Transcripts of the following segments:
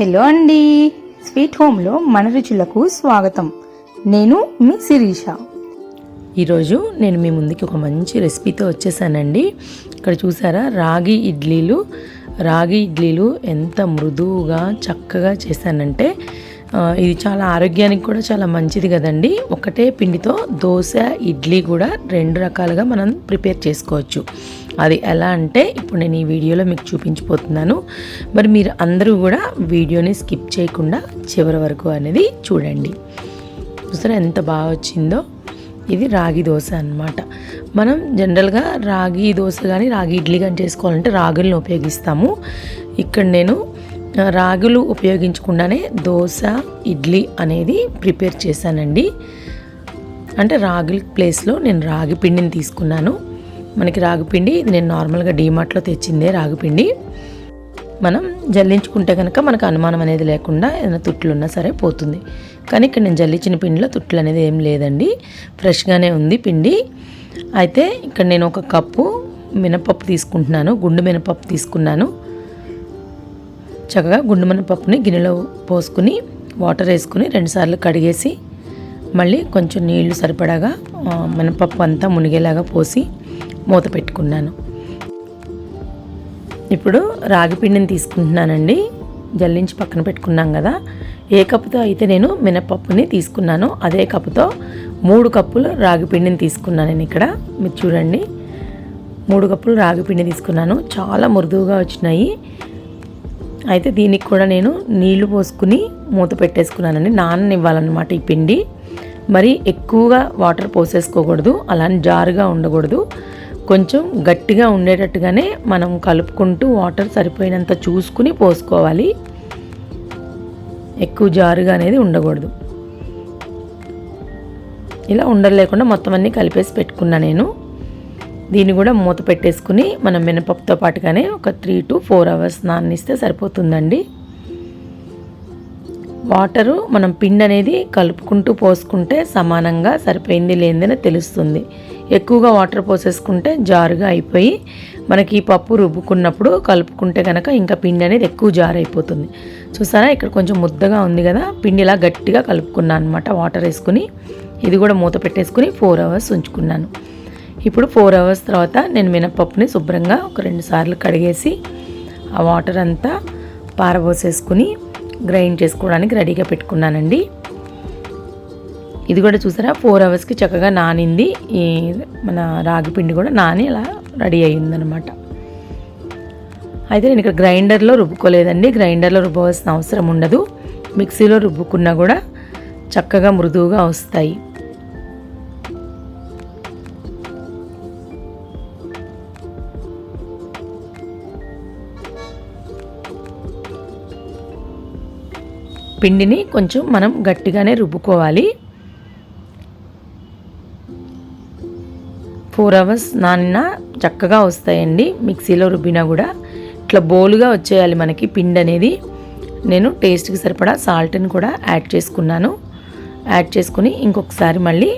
Hello అండి. Sweet హోమ్లో మన రుచులకు స్వాగతం. నేను మీ శిరీష. ఈరోజు నేను మీ ముందుకి ఒక మంచి రెసిపీతో వచ్చేసానండి. ఇక్కడ చూసారా రాగి ఇడ్లీలు. రాగి ఇడ్లీలు ఎంత మృదువుగా చక్కగా చేశానంటే ఇది చాలా ఆరోగ్యానికి కూడా చాలా మంచిది కదండి. ఒకటే పిండితో దోశ ఇడ్లీ కూడా రెండు రకాలుగా మనం ప్రిపేర్ చేసుకోవచ్చు. అది ఎలా అంటే ఇప్పుడు నేను ఈ వీడియోలో మీకు చూపించిపోతున్నాను. మరి మీరు అందరూ కూడా వీడియోని స్కిప్ చేయకుండా చివరి వరకు అనేది చూడండి. చూసారా ఎంత బాగా వచ్చిందో? ఇది రాగి దోశ అన్నమాట. మనం జనరల్గా రాగి దోశ కానీ రాగి ఇడ్లీ కానీ చేసుకోవాలంటే రాగులను ఉపయోగిస్తాము. ఇక్కడ నేను రాగులు ఉపయోగించకుండానే దోశ ఇడ్లీ అనేది ప్రిపేర్ చేశానండి. అంటే రాగుల ప్లేస్లో నేను రాగి పిండిని తీసుకున్నాను. మనకి రాగి పిండి నేను నార్మల్గా డీమార్ట్లో తెచ్చిందే రాగిపిండి. మనం జల్లించుకుంటే కనుక మనకు అనుమానం అనేది లేకుండా ఏదైనా తుట్లు ఉన్నా సరే పోతుంది. కానీ ఇక్కడ నేను జల్లించిన పిండిలో తుట్లు అనేది ఏం లేదండి. ఫ్రెష్గానే ఉంది పిండి. అయితే ఇక్కడ నేను ఒక కప్పు మినపప్పు తీసుకుంటున్నాను. గుండు మినపప్పు తీసుకున్నాను. చక్కగా గుండు మినపప్పుని గిన్నెలో పోసుకుని వాటర్ వేసుకుని రెండుసార్లు కడిగేసి మళ్ళీ కొంచెం నీళ్ళు సరిపడాగా మినపప్పు అంతా మునిగేలాగా పోసి మూత పెట్టుకున్నాను. ఇప్పుడు రాగిపిండిని తీసుకుంటున్నానండి. జల్లించి పక్కన పెట్టుకున్నాం కదా. ఏ కప్పుతో అయితే నేను మినపప్పుని తీసుకున్నానో అదే కప్పుతో మూడు కప్పులు రాగి పిండిని తీసుకున్నాను నేను ఇక్కడ. మీరు చూడండి. మూడు కప్పులు రాగి పిండి తీసుకున్నాను. చాలా మృదువుగా వచ్చినాయి. అయితే దీనికి కూడా నేను నీళ్ళు పోసుకుని మూత పెట్టేసుకున్నానండి. నాననివ్వాలన్నమాట ఈ పిండి. మరి ఎక్కువగా వాటర్ పోసేసుకోకూడదు. అలానే జారుగా ఉండకూడదు. కొంచెం గట్టిగా ఉండేటట్టుగానే మనం కలుపుకుంటూ వాటర్ సరిపోయినంత చూసుకుని పోసుకోవాలి. ఎక్కువ జారుగా అనేది ఉండకూడదు. ఇలా ఉండలు లేకుండా మొత్తం అన్నీ కలిపేసి పెట్టుకున్నా నేను. దీన్ని కూడా మూత పెట్టేసుకుని మనం మినపప్పుతో పాటుగానే ఒక త్రీ టు ఫోర్ అవర్స్ నాననిస్తే సరిపోతుందండి. వాటరు మనం పిండి అనేది కలుపుకుంటూ పోసుకుంటే సమానంగా సరిపోయింది లేదని తెలుస్తుంది. ఎక్కువగా వాటర్ పోసేసుకుంటే జారుగా అయిపోయి మనకి ఈ పప్పు రుబ్బుకున్నప్పుడు కలుపుకుంటే కనుక ఇంకా పిండి అనేది ఎక్కువ జారు అయిపోతుంది చూసారా? ఇక్కడ కొంచెం ముద్దగా ఉంది కదా? పిండి ఇలా గట్టిగా కలుపుకున్నాను అనమాట వాటర్ వేసుకుని ఇది కూడా మూత పెట్టేసుకుని ఫోర్ అవర్స్ ఉంచుకున్నాను. ఇప్పుడు ఫోర్ అవర్స్ తర్వాత నేను మినపప్పుని శుభ్రంగా ఒక రెండు సార్లు కడిగేసి ఆ వాటర్ అంతా పారబోసేసుకుని గ్రైండ్ చేసుకోవడానికి రెడీగా పెట్టుకున్నానండి. ఇది కూడా చూసారా? ఫోర్ అవర్స్కి చక్కగా నానింది. ఈ మన రాగి పిండి కూడా నాని ఇలా రెడీ అయ్యిందనమాట అయితే నేను ఇక్కడ గ్రైండర్లో రుబ్బుకోలేదండి. గ్రైండర్లో రుబ్బవలసిన అవసరం ఉండదు. మిక్సీలో రుబ్బుకున్నా కూడా చక్కగా మృదువుగా వస్తాయి. పిండిని కొంచెం మనం గట్టిగానే రుబ్బుకోవాలి. ఫోర్ అవర్స్ నానిన చక్కగా వస్తాయండి. మిక్సీలో రుబ్బినా కూడా ఇట్లా బోలుగా వచ్చేయాలి మనకి పిండి అనేది. నేను టేస్ట్కి సరిపడా సాల్ట్ని కూడా యాడ్ చేసుకున్నాను. యాడ్ చేసుకుని ఇంకొకసారి మళ్ళీ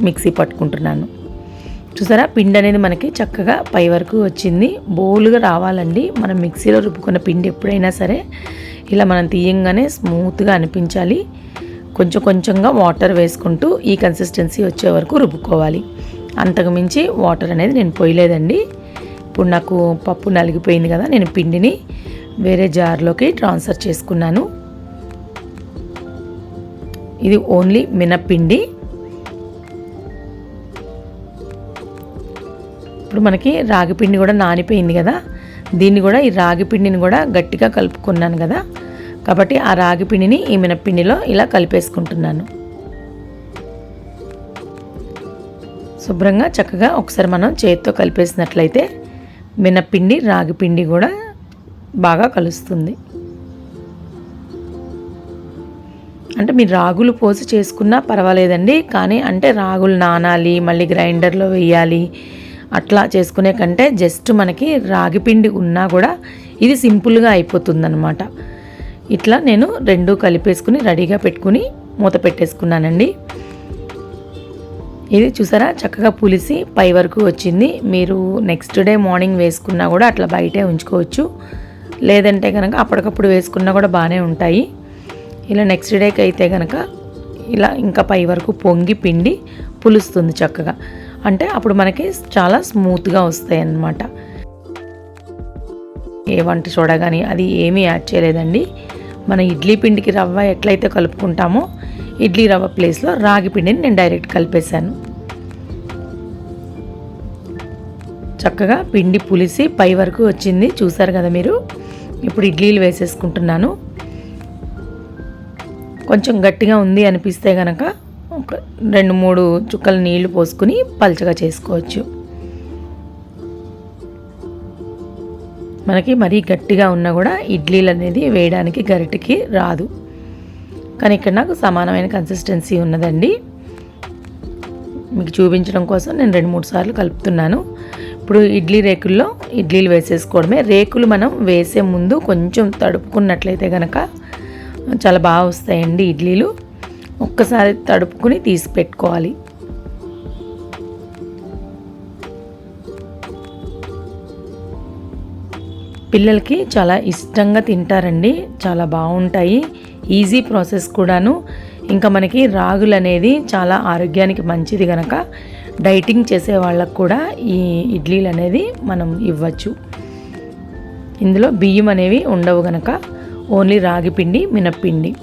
మిక్సీ పట్టుకుంటున్నాను. చూసారా? పిండి అనేది మనకి చక్కగా పై వరకు వచ్చింది. బోలుగా రావాలండి. మనం మిక్సీలో రుబ్బుకున్న పిండి ఎప్పుడైనా సరే ఇలా మనం తీయంగానే స్మూత్గా అనిపించాలి. కొంచెం కొంచెంగా వాటర్ వేసుకుంటూ ఈ కన్సిస్టెన్సీ వచ్చే వరకు రుబ్బుకోవాలి. అంతకుమించి వాటర్ అనేది నేను పోయలేదండి. ఇప్పుడు నాకు పప్పు నలిగిపోయింది కదా నేను పిండిని వేరే జార్లోకి ట్రాన్స్ఫర్ చేసుకున్నాను. ఇది ఓన్లీ మినప్పిండి. ఇప్పుడు మనకి రాగి పిండి కూడా నానిపోయింది కదా దీన్ని కూడా ఈ రాగి పిండిని కూడా గట్టిగా కలుపుకున్నాను కదా కాబట్టి ఆ రాగి పిండిని ఈ మినప్పిండిలో ఇలా కలిపేసుకుంటున్నాను. శుభ్రంగా చక్కగా ఒకసారి మనం చేతితో కలిపేసినట్లయితే మినపిండి రాగి పిండి కూడా బాగా కలుస్తుంది. అంటే మీరు రాగులు పోసి చేసుకున్నా పర్వాలేదండి కానీ అంటే రాగులు నానాలి మళ్ళీ గ్రైండర్లో వేయాలి అట్లా చేసుకునే కంటే జస్ట్ మనకి రాగి పిండి ఉన్నా కూడా ఇది సింపుల్గా అయిపోతుందన్నమాట. ఇట్లా నేను రెండు కలిపేసుకుని రెడీగా పెట్టుకుని మూత పెట్టేసుకున్నానండి. ఇది చూసారా? చక్కగా పులిసి పై వరకు వచ్చింది. మీరు నెక్స్ట్ డే మార్నింగ్ వేసుకున్నా కూడా అట్లా బయటే ఉంచుకోవచ్చు. లేదంటే కనుక అప్పటికప్పుడు వేసుకున్నా కూడా బాగానే ఉంటాయి. ఇలా నెక్స్ట్ డేకి అయితే కనుక ఇలా ఇంకా పై వరకు పొంగి పిండి పులుస్తుంది చక్కగా. అంటే అప్పుడు మనకి చాలా స్మూత్గా వస్తాయి అన్నమాట ఏ వంట చూడగానే అది ఏమీ యాడ్ చేయలేదండి. మన ఇడ్లీ పిండికి రవ్వ ఎట్లయితే కలుపుకుంటామో ఇడ్లీ రవ్వ ప్లేస్లో రాగి పిండిని నేను డైరెక్ట్ కలిపేశాను. చక్కగా పిండి పులిసి పై వరకు వచ్చింది. చూసారు కదా మీరు? ఇప్పుడు ఇడ్లీలు వేసేసుకుంటున్నాను. కొంచెం గట్టిగా ఉంది అనిపిస్తే కనుక ఒక రెండు మూడు చుక్కల నీళ్ళు పోసుకుని పల్చగా చేసుకోవచ్చు. మనకి మరీ గట్టిగా ఉన్నా కూడా ఇడ్లీలు అనేది వేయడానికి గరిటకి రాదు. కానీ ఇక్కడ నాకు సమానమైన కన్సిస్టెన్సీ ఉన్నదండి. మీకు చూపించడం కోసం నేను రెండు మూడు సార్లు కలుపుతున్నాను. ఇప్పుడు ఇడ్లీ రేకుల్లో ఇడ్లీలు వేసేసుకోవడమే. రేకులు మనం వేసే ముందు కొంచెం తడుపుకున్నట్లయితే కనుక చాలా బాగా వస్తాయండి ఇడ్లీలు. ఒక్కసారి తడుపుకుని తీసి పెట్టుకోవాలి. పిల్లలకి చాలా ఇష్టంగా తింటారండి. చాలా బాగుంటాయి. ఈజీ ప్రాసెస్ కూడాను. ఇంకా మనకి రాగులు అనేది చాలా ఆరోగ్యానికి మంచిది కనుక డైటింగ్ చేసే వాళ్ళకు కూడా ఈ ఇడ్లీలు అనేది మనం ఇవ్వచ్చు. ఇందులో బియ్యం అనేవి ఉండవు గనక. ఓన్లీ రాగి పిండి మినప్పిండి.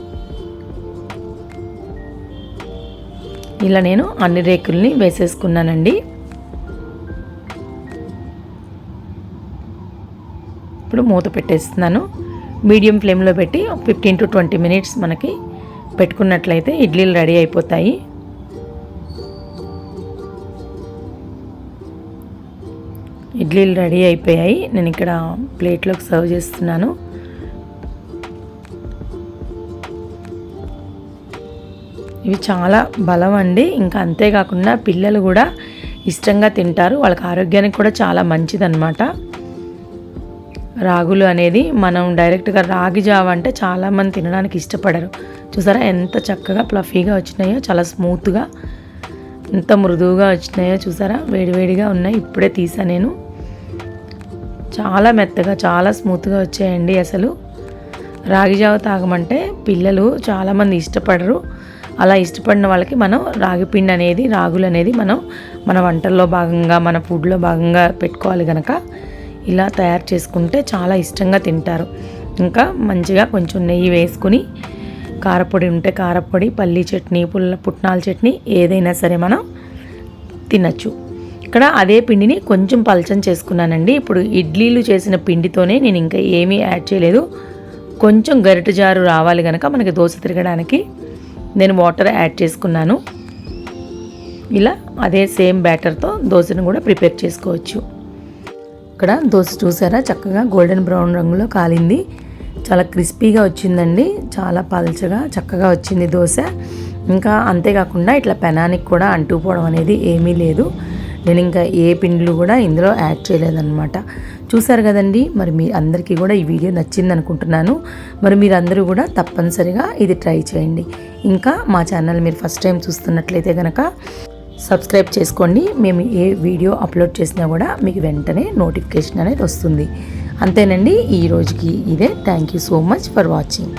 ఇలా నేను అన్ని రేకుల్ని వేసేసుకున్నానండి. ఇప్పుడు మూత పెట్టేస్తున్నాను. మీడియం ఫ్లేమ్లో పెట్టి ఫిఫ్టీన్ టు ట్వంటీ మినిట్స్ మనకి పెట్టుకున్నట్లయితే ఇడ్లీలు రెడీ అయిపోతాయి. ఇడ్లీలు రెడీ అయిపోయాయి. నేను ఇక్కడ ప్లేట్లోకి సర్వ్ చేస్తున్నాను. ఇవి చాలా బలం అండి. ఇంకా అంతేకాకుండా పిల్లలు కూడా ఇష్టంగా తింటారు. వాళ్ళకి ఆరోగ్యానికి కూడా చాలా మంచిదన్నమాట. రాగులు అనేది మనం డైరెక్ట్గా రాగి జావ అంటే చాలామంది తినడానికి ఇష్టపడరు. చూసారా ఎంత చక్కగా ప్లఫీగా వచ్చినాయో చాలా స్మూత్గా ఎంత మృదువుగా వచ్చినాయో చూసారా? వేడివేడిగా ఉన్నాయి. ఇప్పుడే తీసా నేను. చాలా మెత్తగా చాలా స్మూత్గా వచ్చాయండి అసలు. రాగి జావ తాగమంటే పిల్లలు చాలామంది ఇష్టపడరు. అలా ఇష్టపడిన వాళ్ళకి మనం రాగి పిండి అనేది రాగులు అనేది మనం మన వంటల్లో భాగంగా మన ఫుడ్లో భాగంగా పెట్టుకోవాలి కనుక ఇలా తయారు చేసుకుంటే చాలా ఇష్టంగా తింటారు. ఇంకా మంచిగా కొంచెం నెయ్యి వేసుకుని కారపొడి ఉంటే కారపొడి పల్లీ చట్నీ పుల్ల పుట్నాల చట్నీ ఏదైనా సరే మనం తినచ్చు. ఇక్కడ అదే పిండిని కొంచెం పలచం చేసుకున్నానండి. ఇప్పుడు ఇడ్లీలు చేసిన పిండితోనే నేను ఇంకా ఏమీ యాడ్ చేయలేదు. కొంచెం గరిట జారు రావాలి కనుక మనకి దోశ తిరగడానికి నేను వాటర్ యాడ్ చేసుకున్నాను. ఇలా అదే సేమ్ బ్యాటర్తో దోశను కూడా ప్రిపేర్ చేసుకోవచ్చు. ఇక్కడ దోశ చూసారా? చక్కగా గోల్డెన్ బ్రౌన్ రంగులో కాలింది. చాలా క్రిస్పీగా వచ్చిందండి. చాలా పలచగా చక్కగా వచ్చింది దోశ. ఇంకా అంతేకాకుండా ఇట్లా పెనానికి కూడా అంటుకుపోవడం అనేది ఏమీ లేదు. నేను ఇంకా ఏ పిండిలు కూడా ఇందులో యాడ్ చేయలేదన్నమాట. చూసారు కదండి? మరి మీ అందరికీ కూడా ఈ వీడియో నచ్చింది అనుకుంటున్నాను. మరి మీరందరూ కూడా తప్పనిసరిగా ఇది ట్రై చేయండి. ఇంకా మా ఛానల్ మీరు ఫస్ట్ టైం చూస్తున్నట్లయితే కనుక సబ్స్క్రైబ్ చేసుకోండి. మేము ఏ వీడియో అప్లోడ్ చేసినా కూడా మీకు వెంటనే నోటిఫికేషన్ అనేది వస్తుంది. అంతేనండి ఈ రోజుకి ఇదే. Thank you so much for watching